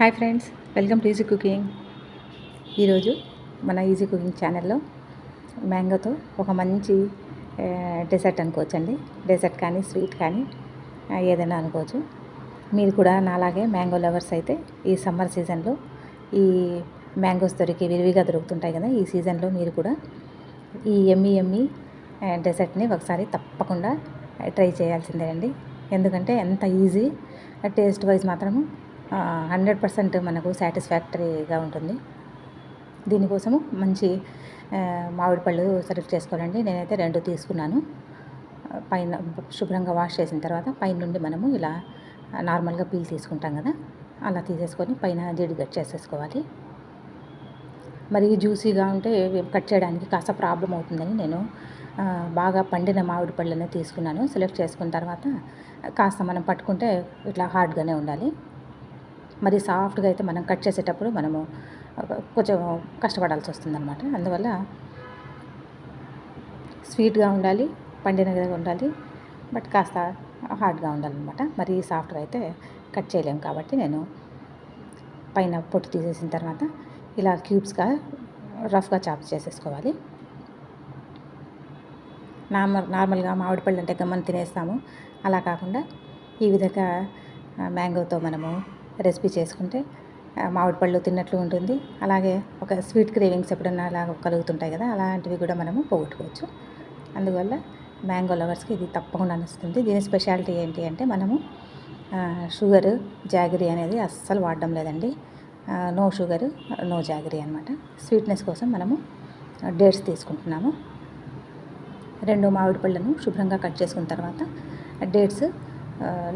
Hi friends welcome to easy cooking ఈరోజు మన easy cooking ఛానల్లో మ్యాంగోతో ఒక మంచి డెసర్ట్ అనుకోవచ్చండి. డెసర్ట్ కానీ స్వీట్ కానీ ఏదైనా అనుకోవచ్చు. మీరు కూడా నాలాగే మ్యాంగో లవర్స్ అయితే ఈ సమ్మర్ సీజన్లో ఈ మ్యాంగోస్ దొరికి విరివిగా దొరుకుతుంటాయి కదా ఈ సీజన్లో మీరు కూడా ఈ ఎమ్మి ఎమ్మి డెసర్ట్ని ఒకసారి తప్పకుండా ట్రై చేయాల్సిందే ఎందుకంటే ఎంత ఈజీ టేస్ట్ వైజ్ మాత్రము హండ్రెడ్ పర్సెంట్ మనకు సాటిస్ఫాక్టరీగా ఉంటుంది. దీనికోసము మంచి మామిడి పళ్ళు సెలెక్ట్ చేసుకోవాలండి. నేనైతే రెండు తీసుకున్నాను. పైన శుభ్రంగా వాష్ చేసిన తర్వాత పైన నుండి మనము ఇలా నార్మల్గా పీల్ తీసుకుంటాం కదా అలా తీసేసుకొని పైన జీడి కట్ చేసేసుకోవాలి. మరి జ్యూసీగా ఉంటే కట్ చేయడానికి కాస్త ప్రాబ్లం అవుతుందని నేను బాగా పండిన మామిడి పళ్ళనే తీసుకున్నాను. సెలెక్ట్ చేసుకున్న తర్వాత కాస్త మనం పట్టుకుంటే ఇట్లా హార్డ్గానే ఉండాలి. మరి సాఫ్ట్గా అయితే మనం కట్ చేసేటప్పుడు మనము కొంచెం కష్టపడాల్సి వస్తుందన్నమాట. అందువల్ల స్వీట్గా ఉండాలి పండినగా ఉండాలి బట్ కాస్త హార్డ్గా ఉండాలన్నమాట. మరి సాఫ్ట్గా అయితే కట్ చేయలేము కాబట్టి నేను పైన పొట్టు తీసేసిన తర్వాత ఇలా క్యూబ్స్గా రఫ్గా చాప్ చేసేసుకోవాలి. నార్మల్ నార్మల్గా మామిడి పళ్ళు అంటే గమ్మని తినేస్తాము. అలా కాకుండా ఈ విధంగా మ్యాంగోతో మనము రెసిపీ చేసుకుంటే మామిడి పళ్ళు తిన్నట్లు ఉంటుంది. అలాగే ఒక స్వీట్ క్రేవింగ్స్ ఎప్పుడన్నా అలా కలుగుతుంటాయి కదా అలాంటివి కూడా మనము పోగొట్టుకోవచ్చు. అందువల్ల మ్యాంగో లవర్స్కి ఇది తప్పకుండా నచ్చుతుంది. దీని స్పెషాలిటీ ఏంటి అంటే మనము షుగర్ జాగరీ అనేది అస్సలు వాడడం లేదండి. నో షుగర్ నో జాగరీ అనమాట స్వీట్నెస్ కోసం మనము డేట్స్ తీసుకుంటున్నాము. రెండు మామిడి పళ్ళను శుభ్రంగా కట్ చేసుకున్న తర్వాత డేట్స్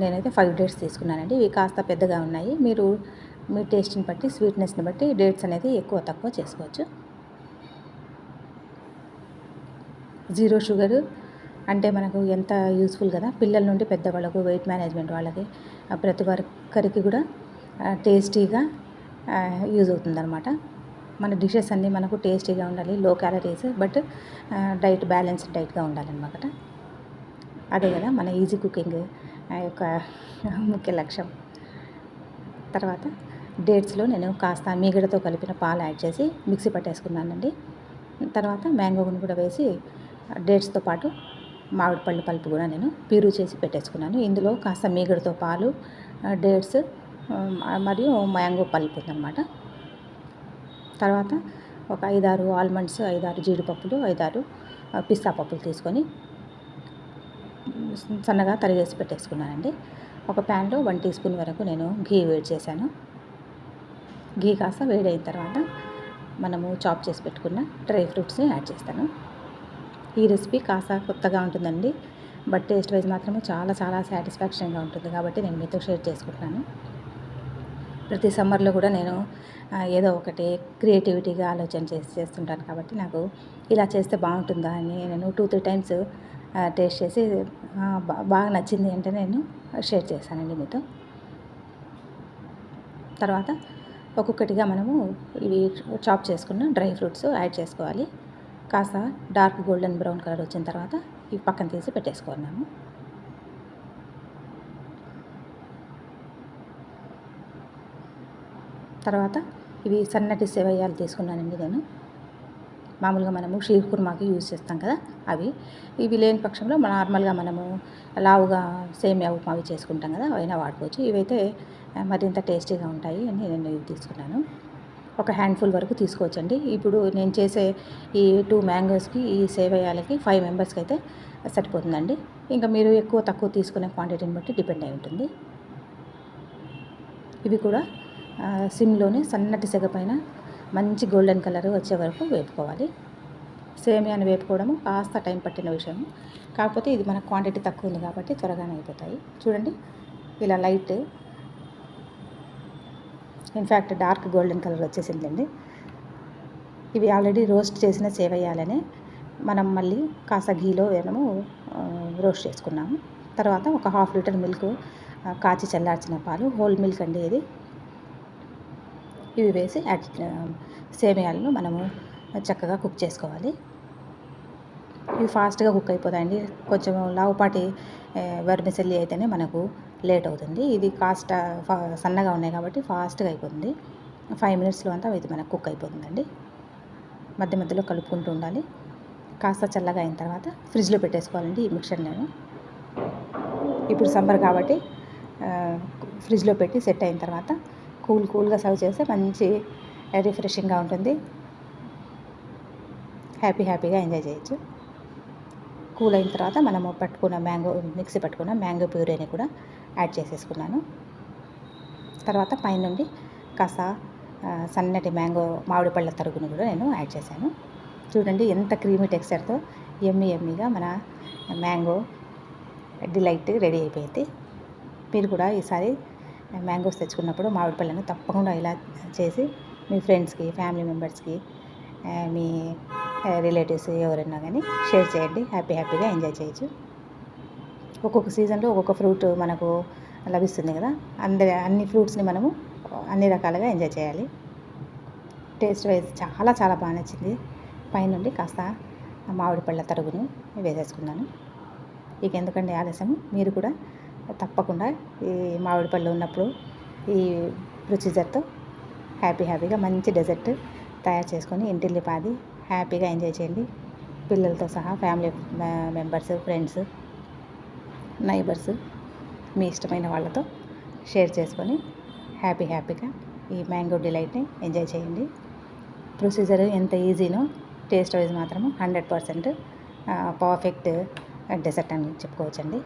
నేనైతే ఫైవ్ డేట్స్ తీసుకున్నానండి. ఇవి కాస్త పెద్దగా ఉన్నాయి. మీరు మీ టేస్ట్ని బట్టి స్వీట్నెస్ని బట్టి డేట్స్ అనేది ఎక్కువ తక్కువ చేసుకోవచ్చు. జీరో షుగర్ అంటే మనకు ఎంత యూస్ఫుల్ కదా. పిల్లల నుండి పెద్దవాళ్ళకు వెయిట్ మేనేజ్మెంట్ వాళ్ళకి ప్రతి ఒక్కరికి కూడా టేస్టీగా యూజ్ అవుతుందన్నమాట. మన డిషెస్ అన్నీ మనకు టేస్టీగా ఉండాలి low calories but diet balanced డైట్గా ఉండాలన్నమాట. అదే కదా మన ఈజీ కుకింగ్ యొక్క ముఖ్య లక్ష్యం. తర్వాత డేట్స్లో నేను కాస్త మీగడతో కలిపిన పాలు యాడ్ చేసి మిక్సీ పట్టేసుకున్నానండి. తర్వాత మ్యాంగోని కూడా వేసి డేట్స్తో పాటు మామిడి పళ్ళు పలుపు కూడా నేను పీరు చేసి పెట్టేసుకున్నాను. ఇందులో కాస్త మీగడతో పాలు డేట్స్ మరియు మ్యాంగో పల్పు ఉందన్నమాట. తర్వాత ఒక ఐదారు ఆల్మండ్స్ ఐదారు జీడిపప్పులు ఐదారు పిస్తా పప్పులు తీసుకొని సన్నగా తరిగేసి పెట్టేసుకున్నానండి. ఒక ప్యాన్లో వన్ టీ స్పూన్ వరకు నేను ఘీ వేడి చేశాను. ఘీ కాస్త వేడైన తర్వాత మనము చాప్ చేసి పెట్టుకున్న డ్రై ఫ్రూట్స్ని యాడ్ చేస్తాను. ఈ రెసిపీ కాస్త కొత్తగా ఉంటుందండి. బట్ టేస్ట్ వైజ్ మాత్రమే చాలా చాలా సాటిస్ఫాక్షన్గా ఉంటుంది కాబట్టి నేను మీతో షేర్ చేసుకుంటున్నాను. ప్రతి సమ్మర్లో కూడా నేను ఏదో ఒకటి క్రియేటివిటీగా ఆలోచన చేసి చేస్తుంటాను కాబట్టి నాకు ఇలా చేస్తే బాగుంటుందా అని నేను టూ త్రీ టైమ్స్ టేస్ట్ చేసి బాగా నచ్చింది అంటే నేను షేర్ చేశానండి మీతో. తర్వాత ఒక్కొక్కటిగా మనము ఇవి చాప్ చేసుకున్న డ్రై ఫ్రూట్స్ యాడ్ చేసుకోవాలి. కాస్త డార్క్ గోల్డెన్ బ్రౌన్ కలర్ వచ్చిన తర్వాత ఇవి పక్కన తీసి పెట్టేసుకున్నాము తర్వాత ఇవి సన్నటి సేవయాలు తీసుకున్నానండి నేను. మామూలుగా మనము షీర్ కుర్మాకి యూజ్ చేస్తాం కదా అవి. ఇవి లేని పక్షంలో మన నార్మల్గా మనము లావుగా సేమియా ఉప్మా అవి చేసుకుంటాం కదా అవైనా వాడుకోవచ్చు. ఇవైతే మరింత టేస్టీగా ఉంటాయి అని నేను ఇవి తీసుకున్నాను. ఒక హ్యాండ్ఫుల్ వరకు తీసుకోవచ్చండి. ఇప్పుడు నేను చేసే ఈ టూ మ్యాంగోస్కి ఈ సేవయాలకి ఫైవ్ మెంబర్స్కి అయితే సరిపోతుందండి. ఇంకా మీరు ఎక్కువ తక్కువ తీసుకునే క్వాంటిటీని బట్టి డిపెండ్ అయి ఉంటుంది. ఇవి కూడా సిమ్లోనే సన్నటి సెగ పైన మంచి గోల్డెన్ కలర్ వచ్చే వరకు వేపుకోవాలి. సేమియాని వేపుకోవడము కాస్త టైం పట్టిన విషయం. కాకపోతే ఇది మన క్వాంటిటీ తక్కువ ఉంది కాబట్టి త్వరగానే అయిపోతాయి. చూడండి ఇలా light in fact dark golden colour వచ్చేసిందండి. ఇవి ఆల్రెడీ రోస్ట్ చేసిన సేవయ్యాలనే మనం మళ్ళీ కాస్త ఘీలో మనము రోస్ట్ చేసుకున్నాము. తర్వాత ఒక హాఫ్ లీటర్ మిల్క్ కాచి చల్లార్చిన పాలు హోల్ మిల్క్ అండి ఇది. ఇవి వేసి యాడ్ సేమియాలను మనము చక్కగా కుక్ చేసుకోవాలి. ఇవి ఫాస్ట్గా కుక్ అయిపోతాయండి. కొంచెం లావుపాటి వెర్మిసెల్లి అయితేనే మనకు లేట్ అవుతుంది. ఇది కాస్ట్ ఫా- సన్నగా ఉన్నాయి కాబట్టి ఫాస్ట్గా అయిపోతుంది. ఫైవ్ మినిట్స్లో అంతా ఇది మనకు కుక్ అయిపోతుందండి. మధ్య మధ్యలో కలుపుకుంటూ ఉండాలి. కాస్త చల్లగా అయిన తర్వాత ఫ్రిడ్జ్లో పెట్టేసుకోవాలండి ఈ మిక్చర్ నేను ఇప్పుడు సమ్మర్ కాబట్టి ఫ్రిడ్జ్లో పెట్టి సెట్ అయిన తర్వాత కూల్ కూల్గా సర్వ్ చేస్తే మంచి రిఫ్రెషింగ్గా ఉంటుంది. హ్యాపీ హ్యాపీగా ఎంజాయ్ చేయొచ్చు. కూల్ అయిన తర్వాత మనము పట్టుకున్న మ్యాంగో మిక్సీ పట్టుకున్న మ్యాంగో ప్యూరేని కూడా యాడ్ చేసేసుకున్నాను. తర్వాత పైనుండి కాస్త సన్నటి మ్యాంగో మామిడి పళ్ళ తరుగును కూడా నేను యాడ్ చేశాను. చూడండి ఎంత క్రీమీ టెక్స్చర్తో ఎమ్మి ఎమ్మిగా మన మ్యాంగో డిలైట్ రెడీ అయిపోయింది. మీరు కూడా ఈసారి మ్యాంగోస్ తెచ్చుకున్నప్పుడు మామిడి పళ్ళను తప్పకుండా ఇలా చేసి మీ ఫ్రెండ్స్కి ఫ్యామిలీ మెంబర్స్కి మీ రిలేటివ్స్ ఎవరైనా కానీ షేర్ చేయండి. హ్యాపీ హ్యాపీగా ఎంజాయ్ చేయొచ్చు. ఒక్కొక్క సీజన్లో ఒక్కొక్క ఫ్రూట్ మనకు లభిస్తుంది కదా. అందరి అన్ని ఫ్రూట్స్ని మనము అన్ని రకాలుగా ఎంజాయ్ చేయాలి. టేస్ట్ వైజ్ చాలా చాలా బాగా నచ్చింది. పైనుండి కాస్త మామిడి పళ్ళ తరుగును వేసేసుకున్నాను. ఇక ఎందుకంటే ఆలస్యం మీరు కూడా తప్పకుండా ఈ మామిడి పళ్ళు ఉన్నప్పుడు ఈ ప్రొసీజర్తో హ్యాపీ హ్యాపీగా మంచి డెజర్ట్ తయారు చేసుకొని ఇంటిల్లిపాది హ్యాపీగా ఎంజాయ్ చేయండి. పిల్లలతో సహా ఫ్యామిలీ మెంబర్స్ ఫ్రెండ్స్ నైబర్స్ మీ ఇష్టమైన వాళ్ళతో షేర్ చేసుకొని హ్యాపీ హ్యాపీగా ఈ మ్యాంగో డిలైట్ని ఎంజాయ్ చేయండి. ప్రొసీజర్ ఎంత ఈజీనో టేస్ట్ వైజ్ మాత్రము హండ్రెడ్ పర్సెంట్ పర్ఫెక్ట్ డెజర్ట్ అని చెప్పుకోవచ్చండి.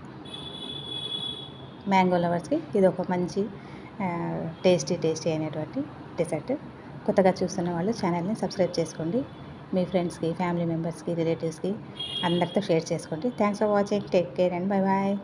మ్యాంగో లవర్స్కి ఇది ఒక మంచి టేస్టీ టేస్టీ అయినటువంటి డెజర్ట్ కొత్తగా చూస్తున్న వాళ్ళు ఛానల్ని సబ్స్క్రైబ్ చేసుకోండి. మీ ఫ్రెండ్స్కి ఫ్యామిలీ మెంబర్స్కి రిలేటివ్స్కి అందరితో షేర్ చేసుకోండి. Thanks for watching. Take care and bye bye